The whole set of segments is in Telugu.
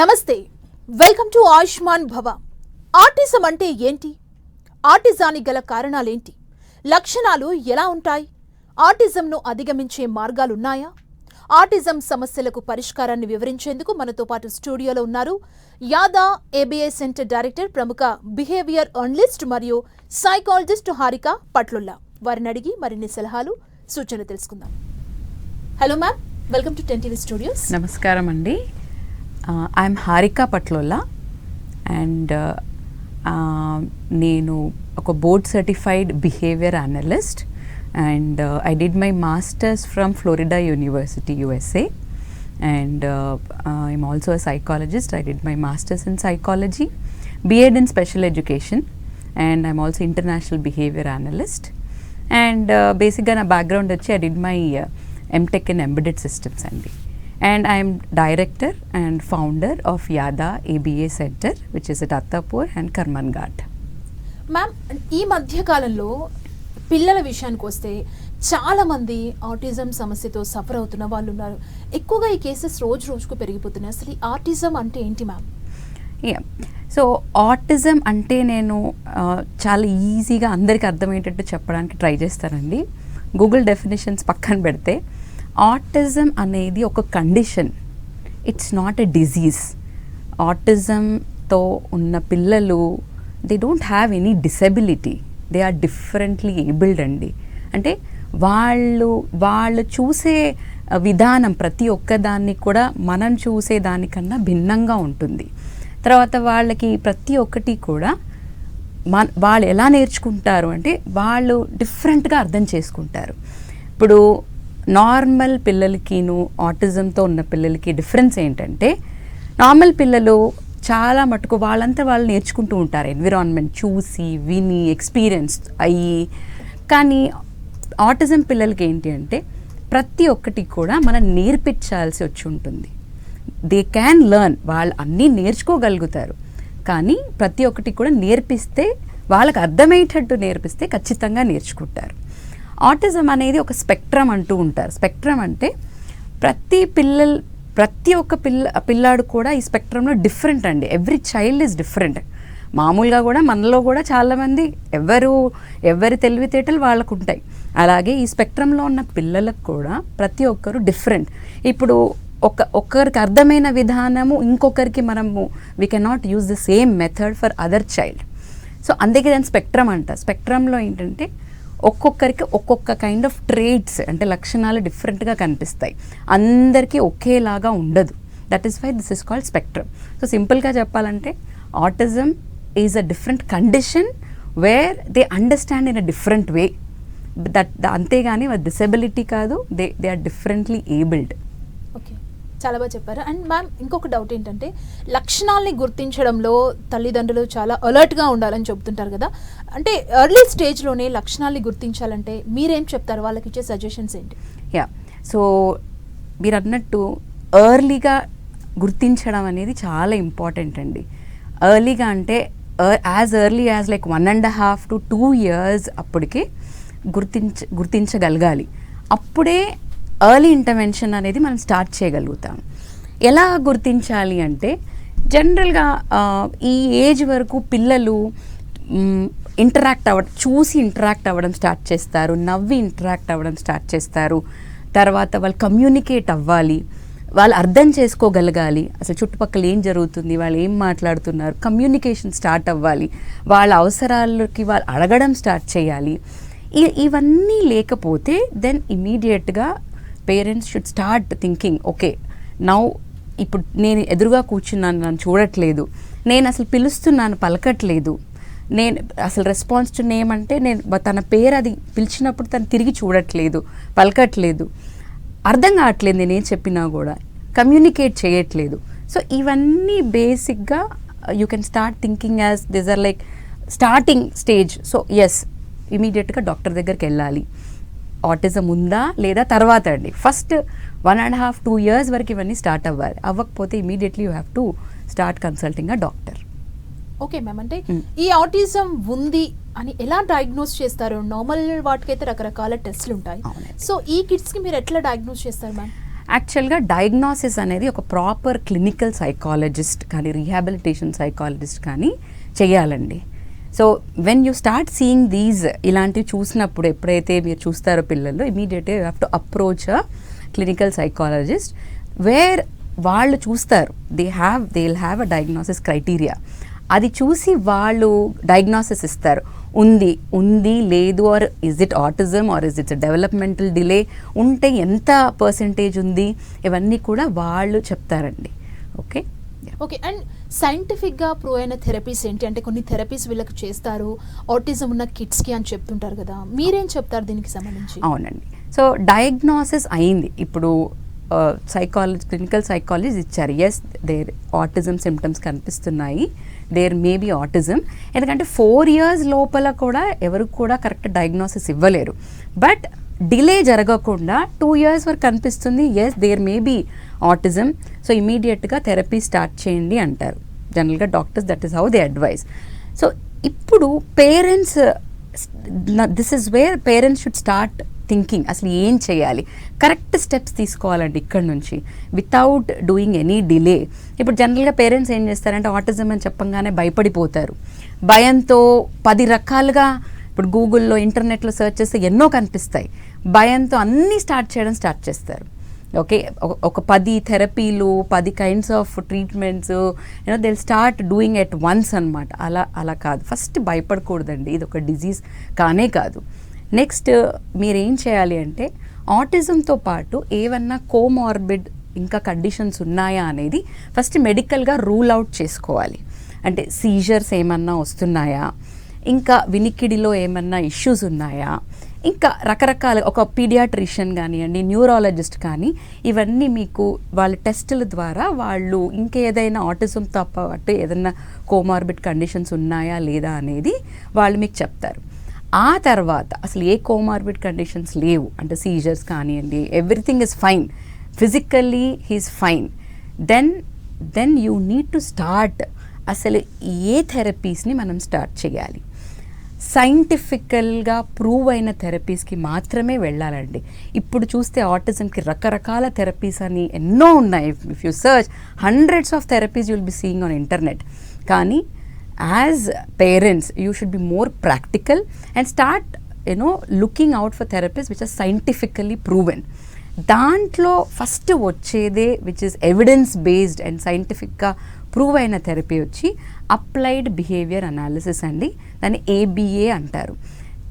నమస్తే. Welcome to Ayushman Bhava autism అంటే ఏంటి? ఆర్టిజానికి గల కారణాలేంటి? లక్షణాలు ఎలా ఉంటాయి? ఆర్టిజంను అధిగమించే మార్గాలున్నాయా ఆర్టిజం సమస్యలకు పరిష్కారాన్ని వివరించేందుకు మనతో పాటు స్టూడియోలో ఉన్నారు యాదా ఏబిఐ సెంటర్ డైరెక్టర్ ప్రముఖ బిహేవియర్ అనలిస్ట్ మరియు సైకాలజిస్ట్ హారిక పట్లుల్లా. వారిని అడిగి మరిన్ని సలహాలు సూచనలు తెలుసుకుందాం. Hello ma'am welcome to ten TV studios నమస్కారం అండి ఐఎమ్ హారిక పట్లోలా అండ్ నేను ఒక board certified behaviour analyst and I did my masters from Florida university USA and I'm also a psychologist I did my masters in psychology BEd in special education and I'm also international behaviour analyst and బేసిక్గా నా బ్యాక్గ్రౌండ్ వచ్చి I did my MTech in embedded systems అండి and I'm director and founder of Yada ABA center which is at Attapur and Karmanghat ma'am ఈ మధ్య కాలంలో పిల్లల విషయానికి వస్తే చాలా మంది ఆటిజం సమస్యతో సఫర్ అవుతున్న వాళ్ళు ఉన్నారు. ఎక్కువగా ఈ కేసెస్ రోజు రోజుకు పెరిగిపోతున్నాయి. అసలు ఈ ఆటిజం అంటే ఏంటి మ్యామ్ యా సో ఆటిజం అంటే నేను ఆ, చాలా ఈజీగా అందరికీ అర్థమయ్యేటట్టు చెప్పడానికి ట్రై చేస్తానండి. గూగుల్ డెఫినేషన్స్ పక్కన పెడితే ఆటిజం అనేది ఒక condition it's not a disease ఆటిజంతో ఉన్న పిల్లలు they don't have any disability they are differently abled అండి. అంటే వాళ్ళు వాళ్ళు చూసే విధానం ప్రతి ఒక్కదాన్ని కూడా మనం చూసే దానికన్నా భిన్నంగా ఉంటుంది. తర్వాత వాళ్ళకి ప్రతి ఒక్కటి కూడా మన వాళ్ళు ఎలా నేర్చుకుంటారు అంటే వాళ్ళు డిఫరెంట్గా అర్థం చేసుకుంటారు. ఇప్పుడు నార్మల్ పిల్లలకిను ఆటిజంతో ఉన్న పిల్లలకి డిఫరెన్స్ ఏంటంటే నార్మల్ పిల్లలు చాలా మటుకు వాళ్ళంతా వాళ్ళు నేర్చుకుంటూ ఉంటారు. ఎన్విరాన్మెంట్ చూసి విని ఎక్స్పీరియన్స్ అయ్యి. కానీ ఆటిజం పిల్లలకి ఏంటి అంటే ప్రతి ఒక్కటి కూడా మనం నేర్పించాల్సి వచ్చి ఉంటుంది. దే క్యాన్ లెర్న్ వాళ్ళు అన్నీ నేర్చుకోగలుగుతారు. కానీ ప్రతి ఒక్కటి కూడా నేర్పిస్తే వాళ్ళకి అర్థమయ్యేటట్టు నేర్పిస్తే ఖచ్చితంగా నేర్చుకుంటారు. ఆటిజం అనేది ఒక స్పెక్ట్రమ్ అంటూ ఉంటారు. స్పెక్ట్రమ్ అంటే ప్రతి పిల్లలు ప్రతి ఒక్క పిల్ల పిల్లాడు కూడా ఈ స్పెక్ట్రంలో డిఫరెంట్ అండి. Every child is different. మామూలుగా కూడా మనలో కూడా చాలామంది ఎవరు ఎవరి తెలివితేటలు వాళ్ళకు ఉంటాయి అలాగే ఈ స్పెక్ట్రంలో ఉన్న పిల్లలకు కూడా ప్రతి ఒక్కరు డిఫరెంట్. ఇప్పుడు ఒక ఒక్కరికి అర్థమైన విధానము ఇంకొకరికి మనము we cannot use the same method for other child so అందుకే దాని స్పెక్ట్రమ్ అంట స్పెక్ట్రమ్లో ఏంటంటే ఒక్కొక్కరికి ఒక్కొక్క కైండ్ ఆఫ్ ట్రేడ్స్ అంటే లక్షణాలు డిఫరెంట్గా కనిపిస్తాయి. అందరికీ ఒకేలాగా ఉండదు. That is why this is called spectrum so సింపుల్గా చెప్పాలంటే autism is a different condition where they understand in a different way that అంతేగాని డిసెబిలిటీ కాదు they they are differently abled చాలా బాగా చెప్పారు. అండ్ మ్యామ్ ఇంకొక డౌట్ ఏంటంటే లక్షణాలని గుర్తించడంలో తల్లిదండ్రులు చాలా అలర్ట్గా ఉండాలని చెబుతుంటారు కదా. అంటే ఎర్లీ స్టేజ్లోనే లక్షణాలని గుర్తించాలంటే మీరేం చెప్తారు? వాళ్ళకి ఇచ్చే సజెషన్స్ ఏంటి? యా సో మీరు అన్నట్టు ఎర్లీగా గుర్తించడం అనేది చాలా ఇంపార్టెంట్ అండి. ఎర్లీగా అంటే as early as like one and half to two years అప్పటికి గుర్తించ గుర్తించగలగాలి. అప్పుడే ఎర్లీ ఇంటర్వెన్షన్ అనేది మనం స్టార్ట్ చేయగలుగుతాం. ఎలా గుర్తించాలి అంటే జనరల్గా ఈ ఏజ్ వరకు పిల్లలు ఇంటరాక్ట్ అవ్వడం చూసి ఇంటరాక్ట్ అవ్వడం స్టార్ట్ చేస్తారు నవ్వి ఇంటరాక్ట్ అవ్వడం స్టార్ట్ చేస్తారు. తర్వాత వాళ్ళు కమ్యూనికేట్ అవ్వాలి వాళ్ళు అర్థం చేసుకోగలగాలి. అసలు చుట్టుపక్కల ఏం జరుగుతుంది వాళ్ళు ఏం మాట్లాడుతున్నారు కమ్యూనికేషన్ స్టార్ట్ అవ్వాలి. వాళ్ళ అవసరాలకి వాళ్ళు అడగడం స్టార్ట్ చేయాలి. ఇవన్నీ లేకపోతే దెన్ ఇమీడియట్గా parents should start thinking okay now ఇప్పుడు నేను ఎదురుగా కూర్చున్నాను నన్ను చూడట్లేదు నేను అసలు పిలుస్తున్నాను పలకట్లేదు నేను అసలు రెస్పాన్స్ టు నేమ్ అంటే నేను తన పేరు అది పిలిచినప్పుడు తను తిరిగి చూడట్లేదు పలకట్లేదు అర్థం కావట్లేదు నేనేం చెప్పినా కూడా కమ్యూనికేట్ చేయట్లేదు. సో ఇవన్నీ బేసిక్గా you can start thinking as this are like starting stage so yes ఇమీడియట్గా డాక్టర్ దగ్గరికి వెళ్ళాలి. ఆటిజం ఉందా లేదా తర్వాత అండి. First one and half two years వరకు ఇవన్నీ స్టార్ట్ అవ్వాలి. అవ్వకపోతే immediately you have to start consulting a doctor okay ma'am అంటే Hmm. ఈ ఆటిజం ఉంది అని ఎలా డయాగ్నోస్ చేస్తారు? నార్మల్ వాటికైతే రకరకాల టెస్ట్లు ఉంటాయి. సో ఈ కిడ్స్కి మీరు ఎట్లా డయాగ్నోస్ చేస్తారు మ్యామ్ యాక్చువల్గా డయాగ్నోసిస్ అనేది ఒక ప్రాపర్ క్లినికల్ సైకాలజిస్ట్ కానీ రీహాబిలిటేషన్ సైకాలజిస్ట్ కానీ చేయాలండి. So when you start seeing these ఇలాంటివి చూసినప్పుడు ఎప్పుడైతే మీరు చూస్తారో పిల్లలు ఇమీడియట్గా you have to approach a clinical psychologist where వాళ్ళు చూస్తారు. They have they will have a diagnosis criteria అది చూసి వాళ్ళు డయాగ్నోసిస్ ఇస్తారు. ఉంది ఉంది లేదు or is it autism or is it's developmental delay ఉంటే ఎంత పర్సంటేజ్ ఉంది? ఇవన్నీ కూడా వాళ్ళు చెప్తారండి. ఓకే ఓకే అండ్ సైంటిఫిక్గా ప్రూవ్ అయిన థెరపీస్ ఏంటి? అంటే కొన్ని థెరపీస్ వీళ్ళకి చేస్తారు. ఆటిజం ఉన్న కిడ్స్కి అని చెప్తుంటారు కదా. మీరేం చెప్తారు దీనికి సంబంధించి? అవునండి. సో డయాగ్నోసిస్ అయింది. ఇప్పుడు సైకాలజీ క్లినికల్ సైకాలజీ ఇచ్చారు. ఎస్ దేర్ ఆటిజం సిమ్టమ్స్ కనిపిస్తున్నాయి. దేర్ మే బీ ఆటిజం ఎందుకంటే ఫోర్ ఇయర్స్ లోపల కూడా ఎవరు కూడా కరెక్ట్ డయాగ్నోసిస్ ఇవ్వలేరు. బట్ డిలే జరగకుండా టూ ఇయర్స్ వరకు కనిపిస్తుంది. Yes there may be autism so ఇమీడియట్గా థెరపీ స్టార్ట్ చేయండి అంటారు. జనరల్గా doctors that is how they advise so ఇప్పుడు parents this is where parents should start thinking అసలు ఏం చేయాలి? కరెక్ట్ స్టెప్స్ తీసుకోవాలండి ఇక్కడ నుంచి. వితౌట్ డూయింగ్ ఎనీ డిలే ఇప్పుడు జనరల్గా పేరెంట్స్ ఏం చేస్తారంటే ఆటిజం అని చెప్పంగానే భయపడిపోతారు. భయంతో పది రకాలుగా ఇప్పుడు గూగుల్లో ఇంటర్నెట్లో సెర్చ్ చేస్తే ఎన్నో కనిపిస్తాయి. భయంతో అన్నీ స్టార్ట్ చేయడం స్టార్ట్ చేస్తారు. ఓకే ఒక- పది థెరపీలు పది kinds of treatments you know they start doing at once అనమాట అలా అలా కాదు. ఫస్ట్ భయపడకూడదండి. ఇది ఒక డిజీజ్ కానే కాదు. నెక్స్ట్ మీరు ఏం చేయాలి అంటే ఆటిజంతో పాటు ఏమన్నా కోమార్బిడ్ ఇంకా కండిషన్స్ ఉన్నాయా అనేది ఫస్ట్ మెడికల్గా రూల్ అవుట్ చేసుకోవాలి. అంటే సీజర్స్ ఏమన్నా వస్తున్నాయా? ఇంకా వినికిడిలో ఏమన్నా ఇష్యూస్ ఉన్నాయా? ఇంకా రకరకాల ఒక పీడియాట్రిషియన్ కానివ్వండి న్యూరాలజిస్ట్ కానీ ఇవన్నీ మీకు వాళ్ళ టెస్టుల ద్వారా వాళ్ళు ఇంకేదైనా ఆటిజంతో పాటు ఏదైనా కోమార్బిడ్ కండిషన్స్ ఉన్నాయా లేదా అనేది వాళ్ళు మీకు చెప్తారు. ఆ తర్వాత అసలు ఏ కోమార్బిడ్ కండిషన్స్ లేవు. అంటే సీజర్స్ కానివ్వండి everything is fine. Physically he's fine. Then then you need to start. అసలు ఏ థెరపీస్ని మనం స్టార్ట్ చేయాలి? సైంటిఫికల్గా ప్రూవ్ అయిన థెరపీస్కి మాత్రమే వెళ్ళాలండి. ఇప్పుడు చూస్తే ఆటిజంకి రకరకాల థెరపీస్ అని ఎన్నో ఉన్నాయి. If you search hundreds of therapies you'll be seeing on internet కానీ as parents you should be more practical and start you know looking out for therapies which are scientifically proven దాంట్లో ఫస్ట్ వచ్చేదే which is evidence based and సైంటిఫిక్గా ప్రూవ్ అయిన థెరపీ వచ్చి అప్లైడ్ బిహేవియర్ అనాలిసిస్ అండి. దాన్ని ఏబిఏ అంటారు.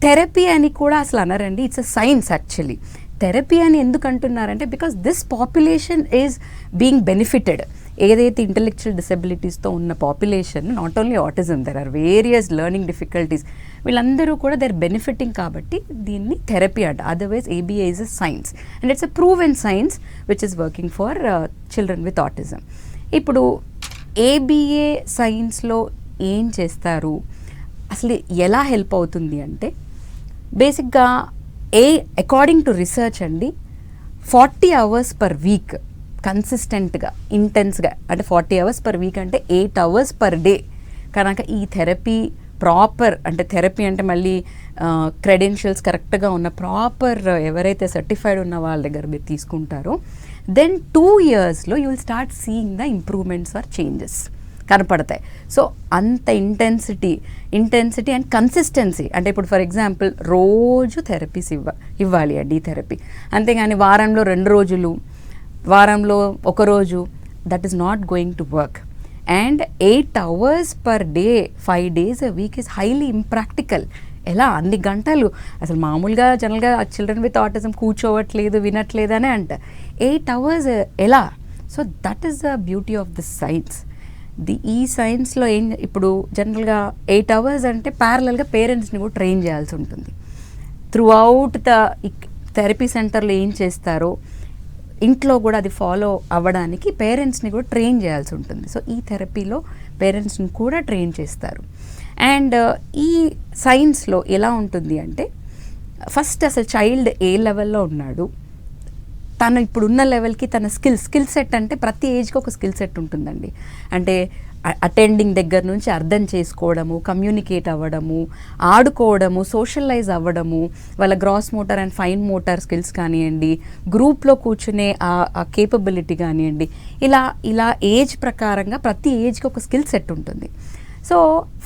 థెరపీ అని కూడా అసలు అనరండి. It's a science actually therapy అని ఎందుకు అంటున్నారంటే because this population is being benefited ఏదైతే ఇంటలెక్చువల్ డిసెబిలిటీస్తో ఉన్న population not only autism there are various learning difficulties వీళ్ళందరూ కూడా దేర్ బెనిఫిటింగ్ కాబట్టి దీన్ని థెరపీ అంట. Otherwise ABA is a science and it's a prove and science which is working for children with autism ఇప్పుడు ఏబిఏ సైన్స్లో ఏం చేస్తారు? అసలు ఎలా హెల్ప్ అవుతుంది అంటే బేసిక్గా ఏ అకార్డింగ్ టు రీసెర్చ్ అండి ఫార్టీ అవర్స్ పర్ వీక్ కన్సిస్టెంట్గా ఇంటెన్స్గా అంటే ఫార్టీ అవర్స్ పర్ వీక్ అంటే ఎయిట్ అవర్స్ పర్ డే. కనుక ఈ థెరపీ ప్రాపర్ అంటే థెరపీ అంటే మళ్ళీ క్రెడెన్షియల్స్ కరెక్ట్గా ఉన్న ప్రాపర్ ఎవరైతే సర్టిఫైడ్ ఉన్న వాళ్ళ దగ్గర మీరు తీసుకుంటారో దెన్ టూ ఇయర్స్లో you will start seeing the improvements or changes కనపడతాయి. సో అంత ఇంటెన్సిటీ ఇంటెన్సిటీ అండ్ కన్సిస్టెన్సీ అంటే ఇప్పుడు ఫర్ ఎగ్జాంపుల్ రోజు థెరపీస్ ఇవ్వ ఇవ్వాలి అండి ఈ థెరపీ అంతేగాని వారంలో రెండు రోజులు వారంలో ఒక రోజు that is not going to work and eight hours per day five days week is highly impractical ఎలా? అన్ని గంటలు. అసలు మామూలుగా జనరల్గా చిల్డ్రన్ విత్ ఆటిజం కూర్చోవట్లేదు వినట్లేదు అనే అంట. ఎయిట్ అవర్స్ ఎలా? So that is the beauty of this science the ఈ సైన్స్లో ఏం ఇప్పుడు జనరల్గా ఎయిట్ అవర్స్ అంటే ప్యారలల్గా పేరెంట్స్ని కూడా ట్రైన్ చేయాల్సి ఉంటుంది. త్రూ అవుట్ ద థెరపీ సెంటర్లో ఏం చేస్తారో ఇంట్లో కూడా అది ఫాలో అవ్వడానికి పేరెంట్స్ని కూడా ట్రైన్ చేయాల్సి ఉంటుంది. సో ఈ థెరపీలో పేరెంట్స్ని కూడా ట్రైన్ చేస్తారు. అండ్ ఈ సైన్స్లో ఎలా ఉంటుంది అంటే ఫస్ట్ అసలు చైల్డ్ ఏ లెవెల్లో ఉన్నాడు? తను ఇప్పుడున్న లెవెల్కి తన స్కిల్ స్కిల్ సెట్ అంటే ప్రతి ఏజ్కి ఒక స్కిల్ సెట్ ఉంటుందండి. అంటే అటెండింగ్ దగ్గర నుంచి అర్థం చేసుకోవడము కమ్యూనికేట్ అవ్వడము ఆడుకోవడము సోషలైజ్ అవ్వడము వాళ్ళ gross motor and fine motor skills కానివ్వండి గ్రూప్లో కూర్చునే ఆ కేపబిలిటీ కానివ్వండి ఇలా ఇలా ఏజ్ ప్రకారంగా ప్రతి ఏజ్కి ఒక స్కిల్ సెట్ ఉంటుంది. సో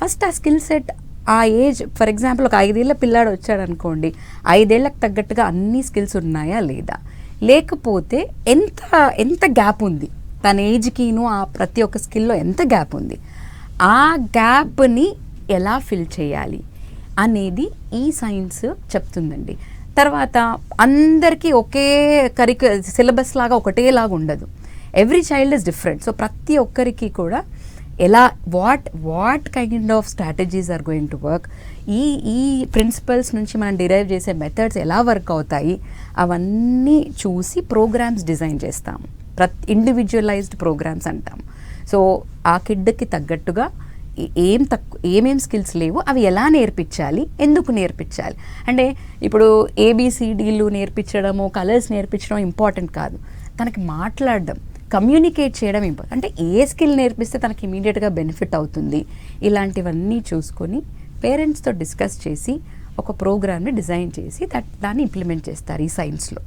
ఫస్ట్ ఆ స్కిల్ సెట్ ఆ ఏజ్ ఫర్ ఎగ్జాంపుల్ ఒక ఐదేళ్ళ పిల్లాడు వచ్చాడు అనుకోండి ఐదేళ్ళకు తగ్గట్టుగా అన్ని స్కిల్స్ ఉన్నాయా లేదా? లేకపోతే ఎంత ఎంత గ్యాప్ ఉంది? తన ఏజ్కిను ఆ ప్రతి ఒక్క స్కిల్లో ఎంత గ్యాప్ ఉంది? ఆ గ్యాప్ని ఎలా ఫిల్ చేయాలి అనేది ఈ సైన్స్ చెప్తుందండి. తర్వాత అందరికీ ఒకే కరిక సిలబస్ లాగా ఒకటేలాగా ఉండదు. Every child is different. So ప్రతి ఒక్కరికి కూడా ఎలా what what kind of strategies are going to work ఈ ఈ ప్రిన్సిపల్స్ నుంచి మనం డిరైవ్ చేసే మెథడ్స్ ఎలా వర్క్ అవుతాయి? అవన్నీ చూసి ప్రోగ్రామ్స్ డిజైన్ చేస్తాం. ప్రతి ఇండివిజువలైజ్డ్ ప్రోగ్రామ్స్ అంటాం. సో ఆ కిడ్కి తగ్గట్టుగా ఏం తక్కువ ఏమేం స్కిల్స్ లేవు అవి ఎలా నేర్పించాలి? ఎందుకు నేర్పించాలి? అంటే ఇప్పుడు ఏబిసిడీలు నేర్పించడము కలర్స్ నేర్పించడం ఇంపార్టెంట్ కాదు. తనకి మాట్లాడడం. కమ్యూనికేట్ చేయడం ఇంపార్టెంట్ అంటే ఏ స్కిల్ నేర్పిస్తే తనకి ఇమీడియట్గా బెనిఫిట్ అవుతుంది? ఇలాంటివన్నీ చూసుకొని పేరెంట్స్తో డిస్కస్ చేసి ఒక ప్రోగ్రామ్ని డిజైన్ చేసి దట్ దాన్ని ఇంప్లిమెంట్ చేస్తారు ఈ సైన్స్లో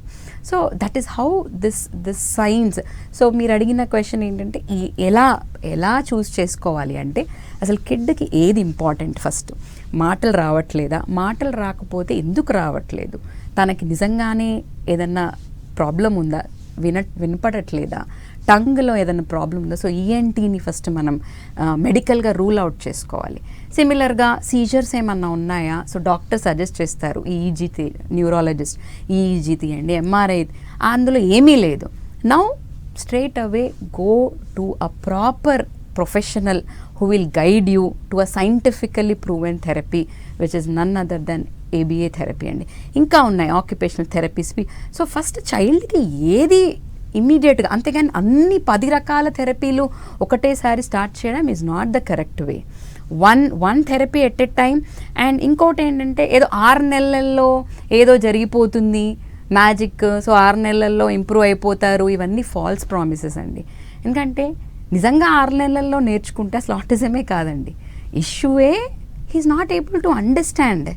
so that is how this this science so మీరు అడిగిన క్వశ్చన్ ఏంటంటే ఈ ఎలా ఎలా చూస్ చేసుకోవాలి అంటే అసలు కిడ్కి ఏది ఇంపార్టెంట్ ఫస్ట్ మాటలు రావట్లేదా? మాటలు రాకపోతే ఎందుకు రావట్లేదు? తనకి నిజంగానే ఏదన్నా ప్రాబ్లం ఉందా? విన వినపడట్లేదా? టంగ్లో ఏదైనా ప్రాబ్లం ఉందో సో ఈఎన్టీని ఫస్ట్ మనం మెడికల్గా రూల్ అవుట్ చేసుకోవాలి. సిమిలర్గా సీజర్స్ ఏమన్నా ఉన్నాయా? సో డాక్టర్ సజెస్ట్ చేస్తారు ఈఈజీ న్యూరాలజిస్ట్ ఈఈజీ తీయండి ఎంఆర్ఐ అందులో ఏమీ లేదు. Now straight away go to a proper professional who will guide you to a scientifically proven therapy which is none other than ABA therapy అండి. ఇంకా ఉన్నాయి ఆక్యుపేషనల్ థెరపీస్ సో ఫస్ట్ చైల్డ్కి ఏది ఇమ్మీడియట్గా. అంతేగాని అన్ని పది రకాల థెరపీలు ఒకటేసారి స్టార్ట్ చేయడం is not the correct way one one therapy at a time and ఇంకోటి ఏంటంటే ఏదో ఆరు నెలల్లో ఏదో జరిగిపోతుంది. మ్యాజిక్ సో ఆరు నెలల్లో ఇంప్రూవ్ అయిపోతారు. ఇవన్నీ ఫాల్స్ ప్రామిసెస్ అండి. ఎందుకంటే నిజంగా ఆరు నెలల్లో నేర్చుకుంటే అసలు ఆటిజమే కాదండి. ఇష్యూవే he's not able to understand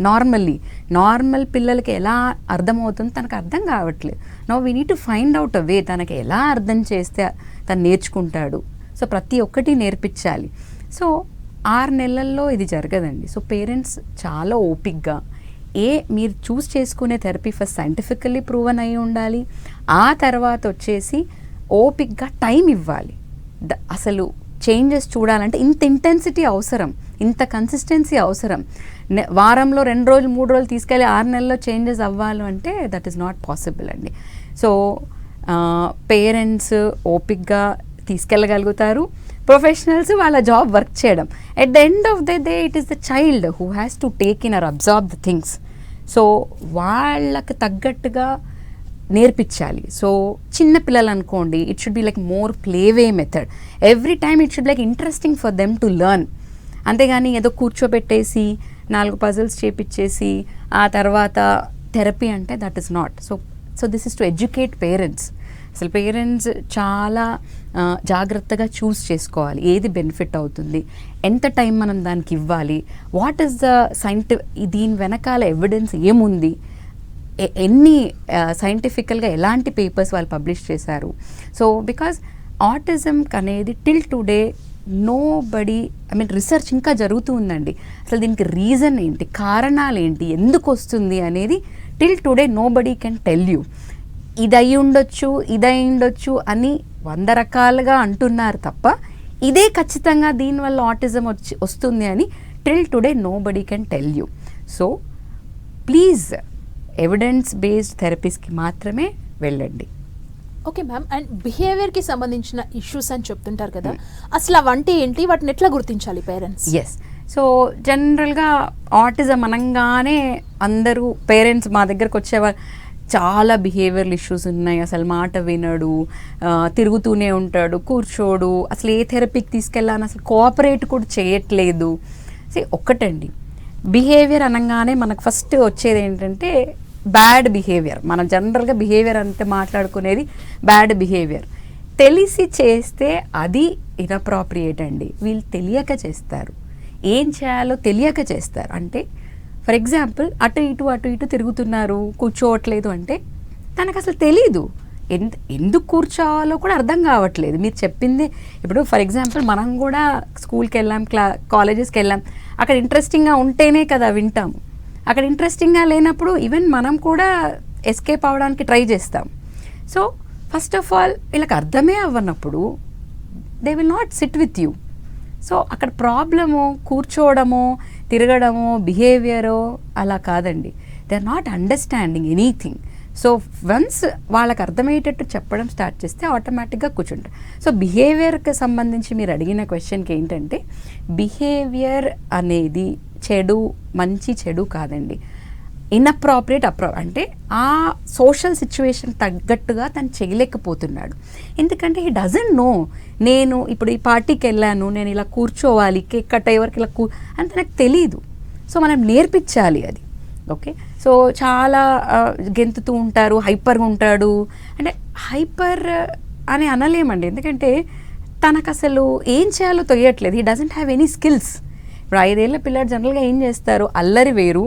normally normal పిల్లలకి ఎలా అర్థమవుతుందో తనకు అర్థం కావట్లేదు. No we need to find out a way తనకి ఎలా అర్థం చేస్తే తను నేర్చుకుంటాడు. సో ప్రతి ఒక్కటి నేర్పించాలి. సో ఆరు నెలల్లో ఇది జరగదండి. సో పేరెంట్స్ చాలా ఓపిక్గా ఏ మీరు చూస్ చేసుకునే థెరపీ ఫస్ట్ సైంటిఫికల్లీ ప్రూవన్ అయి ఉండాలి. ఆ తర్వాత వచ్చేసి ఓపిక్గా టైం ఇవ్వాలి. ద- అసలు చేంజెస్ చూడాలంటే ఇంత ఇంటెన్సిటీ అవసరం. ఇంత కన్సిస్టెన్సీ అవసరం. వారంలో రెండు రోజులు మూడు రోజులు తీసుకెళ్ళి ఆరు నెలల్లో చేంజెస్ అవ్వాలి అంటే దట్ ఈస్ నాట్ పాసిబుల్ అండి. సో పేరెంట్స్ ఓపిక్గా తీసుకెళ్ళగలుగుతారు. ప్రొఫెషనల్స్ వాళ్ళ జాబ్ వర్క్ చేయడం. At the end of the day it is the child who has to take in or absorb the things so వాళ్ళకి తగ్గట్టుగా నేర్పించాలి. సో చిన్న పిల్లలు అనుకోండి it should be like more playway method every time it should like interesting for them to learn అంతేగాని ఏదో కూర్చోబెట్టేసి నాలుగు పజిల్స్ చేపిచ్చేసి ఆ తర్వాత థెరపీ అంటే that is not so so this is to educate parents. అసలు పేరెంట్స్ చాలా జాగ్రత్తగా చూస్ చేసుకోవాలి. ఏది బెనిఫిట్ అవుతుంది? ఎంత టైం మనం దానికి ఇవ్వాలి? వాట్ ఈస్ ద సైంటి దీని వెనకాల ఎవిడెన్స్ ఏముంది? ఎన్ని సైంటిఫికల్గా ఎలాంటి పేపర్స్ వాళ్ళు పబ్లిష్ చేశారు? సో బికాజ్ ఆటిజం అనేది till today nobody I mean research ఇంకా జరుగుతూ ఉందండి. అసలు దీనికి రీజన్ ఏంటి? కారణాలు ఏంటి? ఎందుకు వస్తుంది అనేది till today nobody can tell you ఇది అయి ఉండొచ్చు ఇది ఉండొచ్చు అని వంద రకాలుగా అంటున్నారు తప్ప ఇదే ఖచ్చితంగా దీనివల్ల ఆటిజం వచ్చి వస్తుంది అని till today nobody can tell you so please evidence based థెరపీస్కి మాత్రమే వెళ్ళండి. ఓకే మ్యామ్ అండ్ బిహేవియర్కి సంబంధించిన ఇష్యూస్ అని చెప్తుంటారు కదా. అసలు అవంటే ఏంటి? వాటిని ఎట్లా గుర్తించాలి పేరెంట్స్ ఎస్ సో జనరల్గా ఆటిజం అనగానే అందరూ పేరెంట్స్ మా దగ్గరకు వచ్చేవాళ్ళు చాలా బిహేవియర్ ఇష్యూస్ ఉన్నాయి. అసలు మాట వినడు తిరుగుతూనే ఉంటాడు కూర్చోడు. అసలు ఏ థెరపీకి తీసుకెళ్ళాను అసలు కోఆపరేట్ కూడా చేయట్లేదు. సే ఒక్కటండి. బిహేవియర్ అనగానే మనకు ఫస్ట్ వచ్చేది ఏంటంటే బ్యాడ్ బిహేవియర్ మనం జనరల్గా బిహేవియర్ అంటే మాట్లాడుకునేది బ్యాడ్ బిహేవియర్ తెలిసి చేస్తే అది ఇనప్రాప్రియేట్ అండి. వీళ్ళు తెలియక చేస్తారు. ఏం చేయాలో తెలియక చేస్తారు. అంటే ఫర్ ఎగ్జాంపుల్ అటు ఇటు అటు ఇటు తిరుగుతున్నారు కూర్చోవట్లేదు అంటే తనకు అసలు తెలీదు. ఎందు ఎందుకు కూర్చోవాలో కూడా అర్థం కావట్లేదు. మీరు చెప్పింది ఇప్పుడు ఫర్ ఎగ్జాంపుల్ మనం కూడా స్కూల్కి వెళ్ళాం క్లా కాలేజెస్కి వెళ్ళాం అక్కడ ఇంట్రెస్టింగ్గా ఉంటేనే కదా వింటాం. అక్కడ ఇంట్రెస్టింగ్గా లేనప్పుడు ఈవెన్ మనం కూడా ఎస్కేప్ అవ్వడానికి ట్రై చేస్తాం. సో ఫస్ట్ ఆఫ్ ఆల్ వీళ్ళకి అర్థమే అవ్వనప్పుడు they will not sit with you so అక్కడ ప్రాబ్లము కూర్చోవడము తిరగడము బిహేవియరో అలా కాదండి. They are not understanding anything so once వాళ్ళకి అర్థమయ్యేటట్టు చెప్పడం స్టార్ట్ చేస్తే ఆటోమేటిక్గా కూర్చుంటారు. సో బిహేవియర్కి సంబంధించి మీరు అడిగిన క్వశ్చన్కి ఏంటంటే బిహేవియర్ అనేది చెడు మంచి చెడు కాదండి. ఇన్అప్రాప్రియేట్ అప్రా అంటే ఆ సోషల్ సిచ్యువేషన్ తగ్గట్టుగా తను చేయలేకపోతున్నాడు. ఎందుకంటే ఈ డజంట్ నో నేను ఇప్పుడు ఈ పార్టీకి వెళ్ళాను నేను ఇలా కూర్చోవాలి కేక్ కట్ ఎవరికి ఇలా కూ అని నాకు తెలియదు సో మనం నేర్పించాలి అది. ఓకే సో చాలా గెంతుతూ ఉంటారు హైపర్గా ఉంటాడు. అంటే హైపర్ అని అనలేమండి. ఎందుకంటే తనకు అసలు ఏం చేయాలో తెలియట్లేదు. ఈ డజంట్ హ్యావ్ ఎనీ స్కిల్స్ ఇప్పుడు ఐదేళ్ళ పిల్లాడు జనరల్గా ఏం చేస్తారు? అల్లరి వేరు.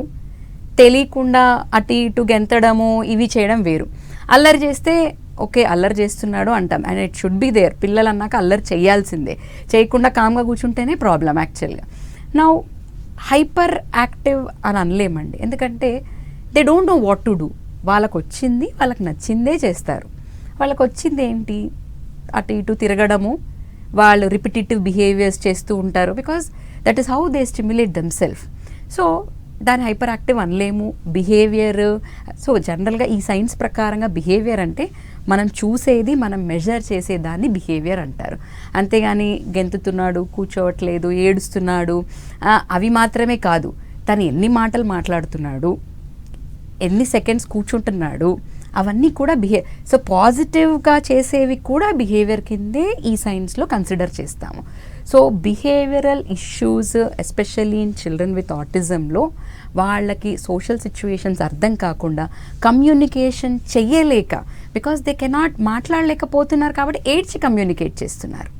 తెలియకుండా అటు ఇటు గెంతడము ఇవి చేయడం వేరు. అల్లరి చేస్తే ఓకే అల్లరి చేస్తున్నాడు అంటాం. And it should be there పిల్లలు అన్నాక అల్లరి చేయాల్సిందే. చేయకుండా కామ్గా కూర్చుంటేనే ప్రాబ్లం యాక్చువల్గా నా హైపర్ యాక్టివ్ అని అనలేమండి. ఎందుకంటే they don't know what to do వాళ్ళకు వచ్చింది వాళ్ళకి నచ్చిందే చేస్తారు. వాళ్ళకి వచ్చింది ఏంటి? అటు ఇటు తిరగడము. వాళ్ళు రిపిటేటివ్ బిహేవియర్స్ చేస్తూ ఉంటారు. Because that is how they stimulate them self so దాని హైపర్ యాక్టివ్ అనలేము. బిహేవియర్ సో జనరల్గా ఈ సైన్స్ ప్రకారంగా బిహేవియర్ అంటే మనం చూసేది మనం మెజర్ చేసేదాన్ని బిహేవియర్ అంటారు. అంతేగాని గెంతుతున్నాడు కూర్చోవట్లేదు ఏడుస్తున్నాడు అవి మాత్రమే కాదు. తను ఎన్ని మాటలు మాట్లాడుతున్నాడు ఎన్ని సెకండ్స్ కూర్చుంటున్నాడు అవన్నీ కూడా బిహే సో పాజిటివ్గా చేసేవి కూడా బిహేవియర్ కిందే ఈ సైన్స్లో కన్సిడర్ చేస్తాము. So behavioural issues especially in children with ఆటిజంలో వాళ్ళకి సోషల్ సిచ్యువేషన్స్ అర్థం కాకుండా కమ్యూనికేషన్ చెయ్యలేక బికాస్ దే కెనాట్ మాట్లాడలేకపోతున్నారు కాబట్టి ఏడ్చి కమ్యూనికేట్ చేస్తున్నారు.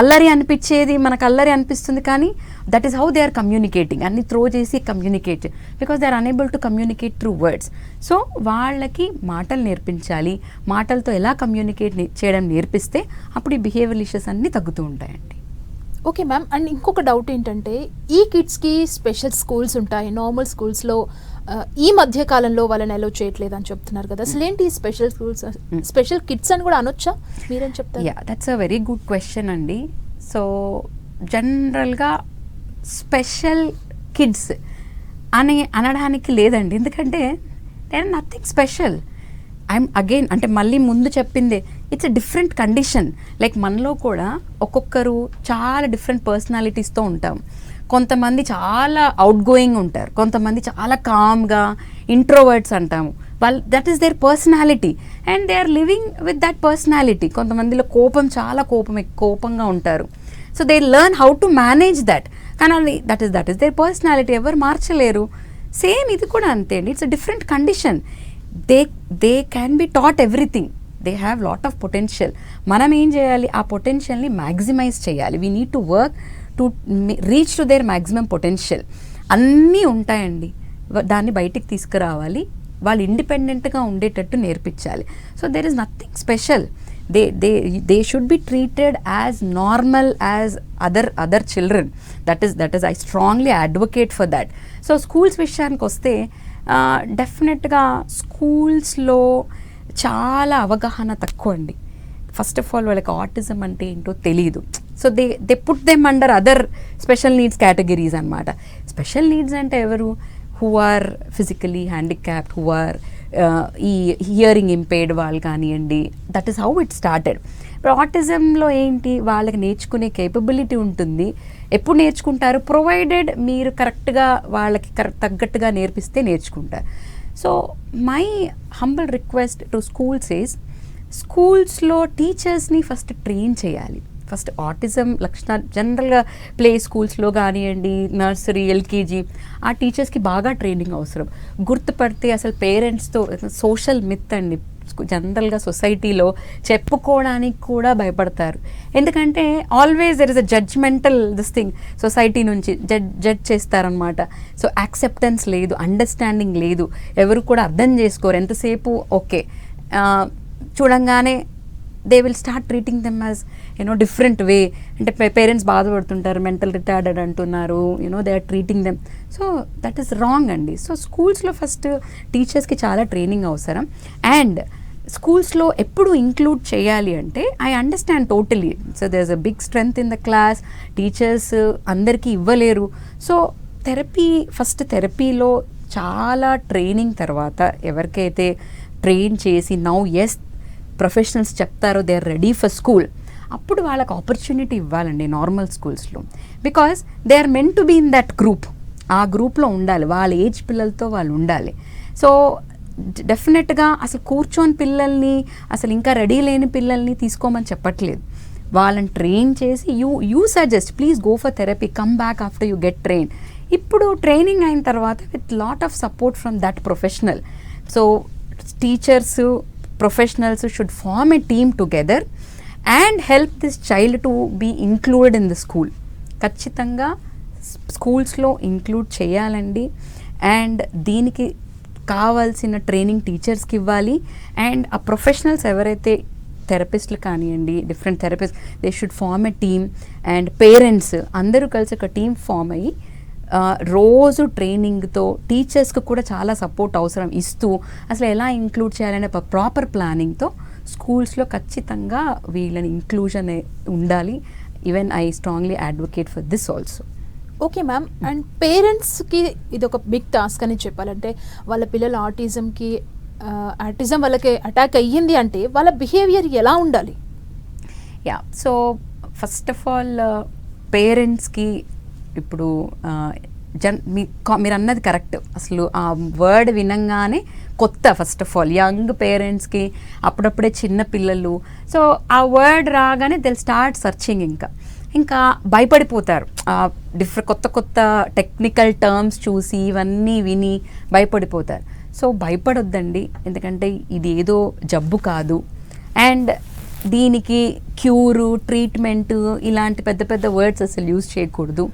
అల్లరి అనిపించేది మనకు అల్లరి అనిపిస్తుంది కానీ that is how they are communicating అన్ని త్రో చేసి communicate because they are unable to communicate through words so వాళ్ళకి మాటలు నేర్పించాలి మాటలతో ఎలా కమ్యూనికేట్ చేయడం నేర్పిస్తే అప్పుడు ఈ బిహేవియర్ ఇష్యూస్ అన్నీ తగ్గుతూ ఉంటాయండి. ఓకే మ్యామ్ అండ్ ఇంకొక డౌట్ ఏంటంటే ఈ కిడ్స్కి స్పెషల్ స్కూల్స్ ఉంటాయి నార్మల్ స్కూల్స్లో ఈ మధ్య కాలంలో వాళ్ళని అలో చేయట్లేదు అని చెప్తున్నారు కదా. అసలు ఏంటి స్పెషల్ స్కూల్స్ స్పెషల్ కిడ్స్ అని కూడా అనొచ్చా? మీరేం చెప్తారు? Yeah that's a very good question అండి. సో జనరల్గా స్పెషల్ కిడ్స్ అని అనడానికి లేదండి. ఎందుకంటే they are nothing special I'm again అంటే మళ్ళీ ముందు చెప్పిందే ఇట్స్ డిఫరెంట్ కండిషన్ లైక్ మనలో కూడా ఒక్కొక్కరు చాలా డిఫరెంట్ పర్సనాలిటీస్తో ఉంటాం. కొంతమంది చాలా అవుట్ గోయింగ్ ఉంటారు. కొంతమంది చాలా కామ్గా ఇంట్రోవర్డ్స్ అంటాము. వాళ్ళు that is their personality and they are living with that personality కొంతమందిలో కోపం చాలా కోపం కోపంగా ఉంటారు. So they learn how to manage that కానీ that is that is their personality ఎవరు మార్చలేరు. సేమ్ ఇది కూడా అంతే అండి. It's a different condition they they can be taught everything they have lot of potential మనం ఏం చేయాలి? ఆ పొటెన్షియల్ని మ్యాక్సిమైజ్ చేయాలి. We need to work to reach to their maximum potential అన్నీ ఉంటాయండి. దాన్ని బయటికి తీసుకురావాలి. వాళ్ళు ఇండిపెండెంట్గా ఉండేటట్టు నేర్పించాలి. So there is nothing special they they they should be treated as normal as other other children that is that is I strongly advocate for that so schools విషయానికి వస్తే డెఫినెట్గా స్కూల్స్లో చాలా అవగాహన తక్కువ అండి ఫస్ట్ ఆఫ్ ఆల్ వాళ్ళకి ఆటిజం అంటే ఏంటో తెలియదు so they they put them under other special needs categories అనమాట స్పెషల్ నీడ్స్ అంటే ఎవరు? Who are physically handicapped who are ఈ హియరింగ్ ఇంపేర్డ్ వాళ్ళు కానివ్వండి. That is how it started ఇప్పుడు ఆటిజంలో ఏంటి? వాళ్ళకి నేర్చుకునే కేపబిలిటీ ఉంటుంది. ఎప్పుడు నేర్చుకుంటారు? ప్రొవైడెడ్ మీరు కరెక్ట్గా వాళ్ళకి కరెక్ట్ తగ్గట్టుగా నేర్పిస్తే నేర్చుకుంటారు. So my humble request to schools is స్కూల్స్లో టీచర్స్ని ఫస్ట్ ట్రైన్ చేయాలి. ఫస్ట్ ఆటిజం లక్షణాలు జనరల్గా ప్లే స్కూల్స్లో కానివ్వండి నర్సరీ ఎల్కేజీ ఆ టీచర్స్కి బాగా ట్రైనింగ్ అవసరం. గుర్తుపడితే అసలు పేరెంట్స్తో సోషల్ మిత్ అండి. జనరల్గా సొసైటీలో చెప్పుకోవడానికి కూడా భయపడతారు. ఎందుకంటే always there is a judgemental this thing society నుంచి జడ్జ్ జడ్జ్ చేస్తారనమాట సో యాక్సెప్టెన్స్ లేదు అండర్స్టాండింగ్ లేదు ఎవరు కూడా అర్థం చేసుకోరు ఎంతసేపు ఓకే. చూడంగానే they will start treating them as you know different way అంటే పేరెంట్స్ బాధపడుతుంటారు మెంటల్ రిటార్డెడ్ అంటున్నారు you know they are treating them so that is wrong అండి. సో స్కూల్స్లో ఫస్ట్ టీచర్స్కి చాలా ట్రైనింగ్ అవసరం. అండ్ స్కూల్స్లో ఎప్పుడు ఇంక్లూడ్ చేయాలి అంటే I understand totally so there's a big strength in the class teachers అందరికీ ఇవ్వలేరు. సో థెరపీ ఫస్ట్ థెరపీలో చాలా ట్రైనింగ్ తర్వాత ఎవరికైతే ట్రైన్ చేసి నౌ ఎస్ ప్రొఫెషనల్స్ చెప్తారో they are ready for school అప్పుడు వాళ్ళకి ఆపర్చునిటీ ఇవ్వాలండి నార్మల్ స్కూల్స్లో because they are meant to be in that group ఆ గ్రూప్లో ఉండాలి. వాళ్ళ ఏజ్ పిల్లలతో వాళ్ళు ఉండాలి. సో డెఫినెట్గా అసలు కూర్చొని పిల్లల్ని అసలు ఇంకా రెడీ లేని పిల్లల్ని తీసుకోమని చెప్పట్లేదు. వాళ్ళని ట్రైన్ చేసి you you suggest please go for therapy come back after you get train. ఇప్పుడు ట్రైనింగ్ అయిన తర్వాత with lot of support from that professional. So teachers professionals should form a team together and help this child to be included in the school. ఖచ్చితంగా స్కూల్స్లో ఇంక్లూడ్ చేయాలండి. అండ్ దీనికి కావాల్సిన ట్రైనింగ్ టీచర్స్కి ఇవ్వాలి. అండ్ ఆ ప్రొఫెషనల్స్ ఎవరైతే థెరపిస్ట్లు కానివ్వండి different therapist they should form a team and parents అందరూ కలిసి ఒక టీం ఫామ్ అయ్యి రోజు ట్రైనింగ్తో టీచర్స్కి కూడా చాలా సపోర్ట్ అవసరం ఇస్తూ అసలు ఎలా ఇంక్లూడ్ చేయాలనే ప్రాపర్ ప్లానింగ్తో స్కూల్స్లో ఖచ్చితంగా వీళ్ళని ఇంక్లూజన్ ఉండాలి. Even I strongly advocate for this also okay ma'am and పేరెంట్స్కి ఇది ఒక బిగ్ టాస్క్ అని చెప్పాలంటే వాళ్ళ పిల్లల ఆటిజంకి ఆటిజం uh, వాళ్ళకి అటాక్ అయ్యింది అంటే వాళ్ళ బిహేవియర్ ఎలా ఉండాలి? Yeah so first of all పేరెంట్స్కి ఇప్పుడు uh, జన్ మీ మీరు అన్నది కరెక్ట్ అసలు ఆ వర్డ్ వినంగానే కొత్త ఫస్ట్ ఆఫ్ ఆల్ యంగ్ పేరెంట్స్కి అప్పుడప్పుడే చిన్న పిల్లలు. సో ఆ వర్డ్ రాగానే దిల్ స్టార్ట్ సర్చింగ్ ఇంకా. ఇంకా భయపడిపోతారు. డిఫరెంట్ కొత్త కొత్త టెక్నికల్ టర్మ్స్ చూసి ఇవన్నీ విని భయపడిపోతారు. సో భయపడొద్దండి. ఎందుకంటే ఇది ఏదో జబ్బు కాదు. అండ్ దీనికి క్యూరు ట్రీట్మెంట్ ఇలాంటి పెద్ద పెద్ద వర్డ్స్ అసలు యూజ్ చేయకూడదు.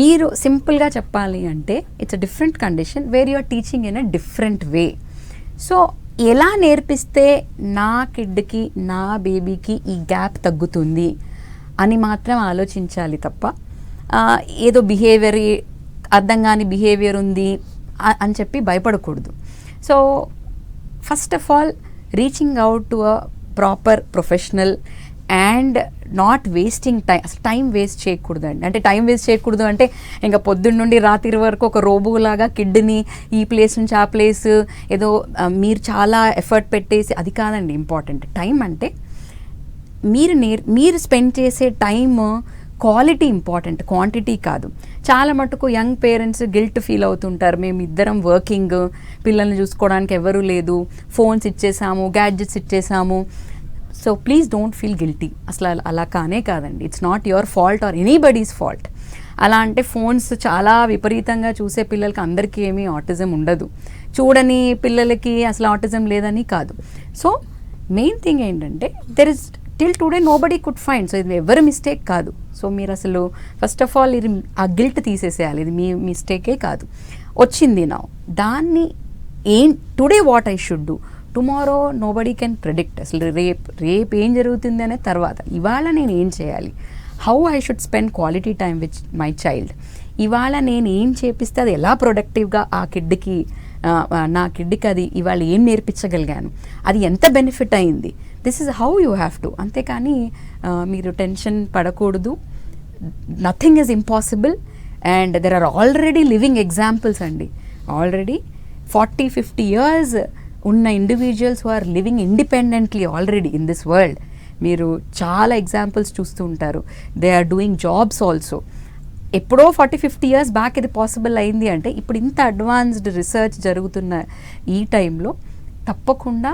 మీరు సింపుల్గా చెప్పాలి అంటే it's a different condition where you're teaching in a different way so ఎలా నేర్పిస్తే నా కిడ్కి నా బేబీకి ఈ గ్యాప్ తగ్గుతుంది? అని మాత్రం ఆలోచించాలి తప్ప ఏదో బిహేవియర్ అర్థం కాని బిహేవియర్ ఉంది అని చెప్పి భయపడకూడదు. So first of all reaching out to a proper professional and not wasting time అసలు టైం వేస్ట్ చేయకూడదు అండి అంటే టైం వేస్ట్ చేయకూడదు అంటే ఇంకా పొద్దున్న నుండి రాత్రి వరకు ఒక రోబోలాగా కిడ్ని ఈ ప్లేస్ నుంచి ఆ ప్లేస్ ఏదో మీరు చాలా ఎఫర్ట్ పెట్టేసి అది కాదండి ఇంపార్టెంట్ టైం అంటే మీరు నేర్ మీరు స్పెండ్ చేసే టైమ్ క్వాలిటీ ఇంపార్టెంట్ క్వాంటిటీ కాదు. చాలా మటుకు యంగ్ పేరెంట్స్ గిల్ట్ ఫీల్ అవుతుంటారు. మేము ఇద్దరం వర్కింగ్ పిల్లల్ని చూసుకోవడానికి ఎవరూ లేదు. ఫోన్స్ ఇచ్చేసాము gadgets ఇచ్చేసాము. So please don't feel guilty అసలు అలా- కానే కాదండి. It's not your fault or anybody's fault అలా అంటే ఫోన్స్ చాలా విపరీతంగా చూసే పిల్లలకి అందరికీ ఏమీ ఆటిజం ఉండదు. చూడని పిల్లలకి అసలు ఆటిజం లేదని కాదు. సో మెయిన్ థింగ్ ఏంటంటే there is till today nobody could find so ఇది ఎవరి మిస్టేక్ కాదు. సో మీరు అసలు ఫస్ట్ ఆఫ్ ఆల్ ఇది ఆ గిల్ట్ తీసేసేయాలి. ఇది మీ మిస్టేకే కాదు. వచ్చింది నా దాన్ని ఏం today what I should do tomorrow nobody can predict అసలు రేపు రేపు ఏం జరుగుతుంది అనే తర్వాత. ఇవాళ నేను ఏం చేయాలి? How I should spend quality time with my child ఇవాళ నేను ఏం చేపిస్తే అది ఎలా ప్రొడక్టివ్గా ఆ కిడ్కి నా కిడ్కి అది ఇవాళ ఏం నేర్పించగలిగాను? అది ఎంత బెనిఫిట్ అయింది? This is how you have to. అంతేకాని మీరు టెన్షన్ పడకూడదు. Nothing is impossible and there are already living examples అండి. ఆల్రెడీ ఫార్టీ ఫిఫ్టీ ఇయర్స్ ఉన్న individuals who are living independently already in this world. మీరు చాలా ఎగ్జాంపుల్స్ చూస్తూ ఉంటారు. They are doing jobs also. ఎప్పుడో ఫార్టీ ఫిఫ్టీ ఇయర్స్ బ్యాక్ ఇది పాసిబుల్ అయింది అంటే ఇప్పుడు ఇంత అడ్వాన్స్డ్ రీసెర్చ్ జరుగుతున్న ఈ టైంలో తప్పకుండా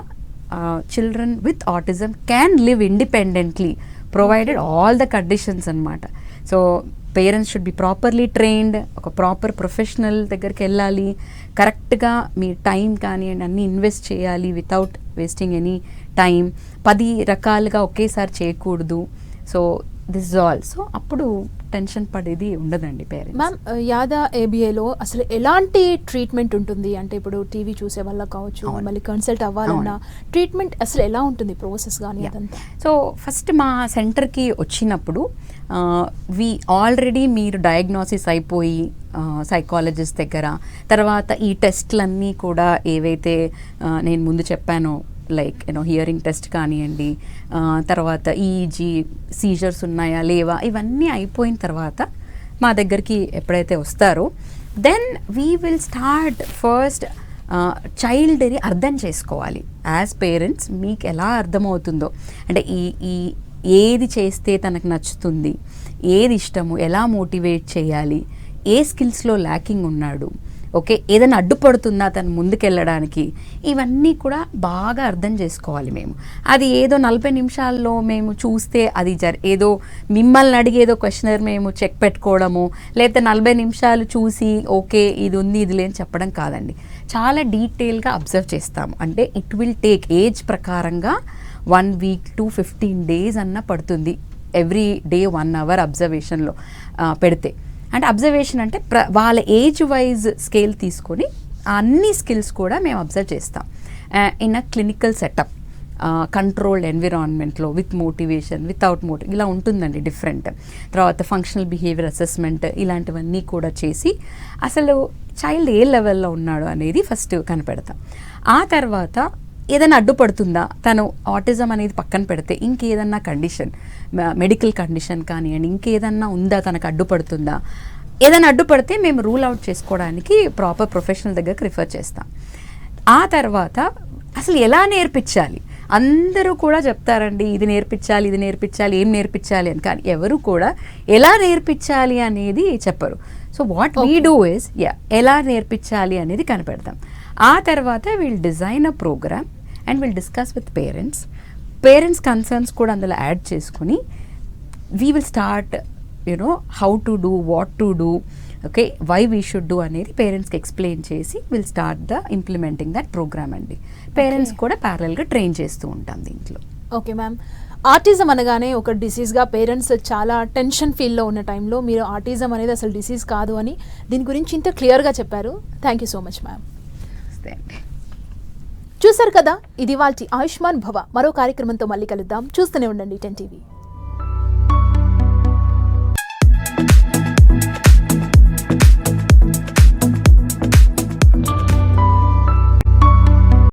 children with autism can live independently provided all the conditions అనమాట so parents should be properly trained ఒక ప్రాపర్ ప్రొఫెషనల్ దగ్గరికి వెళ్ళాలి కరెక్ట్గా మీ టైం కానివ్వండి అన్నీ ఇన్వెస్ట్ చేయాలి వితౌట్ వేస్టింగ్ ఎనీ టైం పది రకాలుగా ఒకేసారి చేయకూడదు. సో దిస్ ఆల్ సో అప్పుడు టెన్షన్ పడేది ఉండదండి పేరెంట్స్ మ్యామ్ యాదా ఏబిఏలో అసలు ఎలాంటి ట్రీట్మెంట్ ఉంటుంది? అంటే ఇప్పుడు టీవీ చూసే వల్ల కావచ్చు. మళ్ళీ కన్సల్ట్ అవ్వాలన్నా ట్రీట్మెంట్ అసలు ఎలా ఉంటుంది ప్రాసెస్ కానీ సో ఫస్ట్ మా సెంటర్కి వచ్చినప్పుడు వి ఆల్రెడీ మీరు డయాగ్నోసిస్ అయిపోయి సైకాలజిస్ట్ దగ్గర తర్వాత ఈ టెస్ట్లన్నీ కూడా ఏవైతే నేను ముందు చెప్పానో లైక్ యూనో హియరింగ్ టెస్ట్ కానివ్వండి తర్వాత ఈజీ సీజర్స్ ఉన్నాయా లేవా ఇవన్నీ అయిపోయిన తర్వాత మా దగ్గరికి ఎప్పుడైతే వస్తారో then we will start first చైల్డ్ని అర్థం చేసుకోవాలి. యాజ్ పేరెంట్స్ మీకు ఎలా అర్థమవుతుందో. అంటే ఈ ఈ ఏది చేస్తే తనకు నచ్చుతుంది ఏది ఇష్టము ఎలా మోటివేట్ చేయాలి ఏ స్కిల్స్లో ల్యాకింగ్ ఉన్నాడు ఓకే? ఏదైనా అడ్డుపడుతుందా తను ముందుకెళ్ళడానికి? ఇవన్నీ కూడా బాగా అర్థం చేసుకోవాలి మేము. అది ఏదో నలభై నిమిషాల్లో మేము చూస్తే అది జర ఏదో మిమ్మల్ని అడిగి ఏదో క్వశ్చనర్ మేము చెక్ పెట్టుకోవడము లేకపోతే నలభై నిమిషాలు చూసి ఓకే ఇది ఉంది ఇది లేని చెప్పడం కాదండి. చాలా డీటెయిల్గా అబ్జర్వ్ చేస్తాము. అంటే ఇట్ విల్ టేక్ ఏజ్ ప్రకారంగా one week to fifteen days అన్న పడుతుంది. ఎవ్రీ డే వన్ అవర్ అబ్జర్వేషన్లో పెడితే. అంటే అబ్జర్వేషన్ అంటే ప్ర వాళ్ళ ఏజ్ వైజ్ స్కేల్ తీసుకొని అన్ని స్కిల్స్ కూడా మేము అబ్జర్వ్ చేస్తాం. In a clinical setup controlled ఎన్విరాన్మెంట్లో with motivation without motive ఇలా ఉంటుందండి డిఫరెంట్ తర్వాత ఫంక్షనల్ బిహేవియర్ అసెస్మెంట్ ఇలాంటివన్నీ కూడా చేసి అసలు చైల్డ్ ఏ లెవెల్లో ఉన్నాడు అనేది ఫస్ట్ కనిపెడతాం. ఆ తర్వాత ఏదైనా అడ్డుపడుతుందా? తను ఆటిజం అనేది పక్కన పెడితే ఇంకేదన్నా కండిషన్ మెడికల్ కండిషన్ కానివ్వండి ఇంకేదన్నా ఉందా తనకు అడ్డుపడుతుందా? ఏదైనా అడ్డుపడితే మేము రూల్ అవుట్ చేసుకోవడానికి ప్రాపర్ ప్రొఫెషనల్ దగ్గరకు రిఫర్ చేస్తాం. ఆ తర్వాత అసలు ఎలా నేర్పించాలి? అందరూ కూడా చెప్తారండి ఇది నేర్పించాలి ఇది నేర్పించాలి ఏం నేర్పించాలి అని. కానీ ఎవరు కూడా ఎలా నేర్పించాలి అనేది చెప్పరు. So what we do is ఎలా నేర్పించాలి అనేది కనిపెడతాం. ఆ తర్వాత we'll design a programme and will discuss with parents parents concerns కూడా అందులో యాడ్ చేసుకుని we will start you know how to do what to do okay why we should do అనేది పేరెంట్స్కి ఎక్స్ప్లెయిన్ చేసి will start the implementing that programme అండి. పేరెంట్స్ కూడా ప్యారల్గా ట్రైన్ చేస్తూ ఉంటాం దీంట్లో. ఓకే మ్యామ్ ఆటిజం అనగానే ఒక డిసీజ్గా పేరెంట్స్ చాలా టెన్షన్ ఫీల్లో ఉన్న టైంలో మీరు ఆటిజం అనేది అసలు డిసీజ్ కాదు అని దీని గురించి ఇంత క్లియర్గా చెప్పారు. Thank you so much ma'am చూశారు కదా? ఇది వాళ్ళ ఆయుష్మాన్ భవ. మరో కార్యక్రమంతో మళ్ళీ కలుద్దాం. చూస్తూనే ఉండండి టెన్ టీవీ.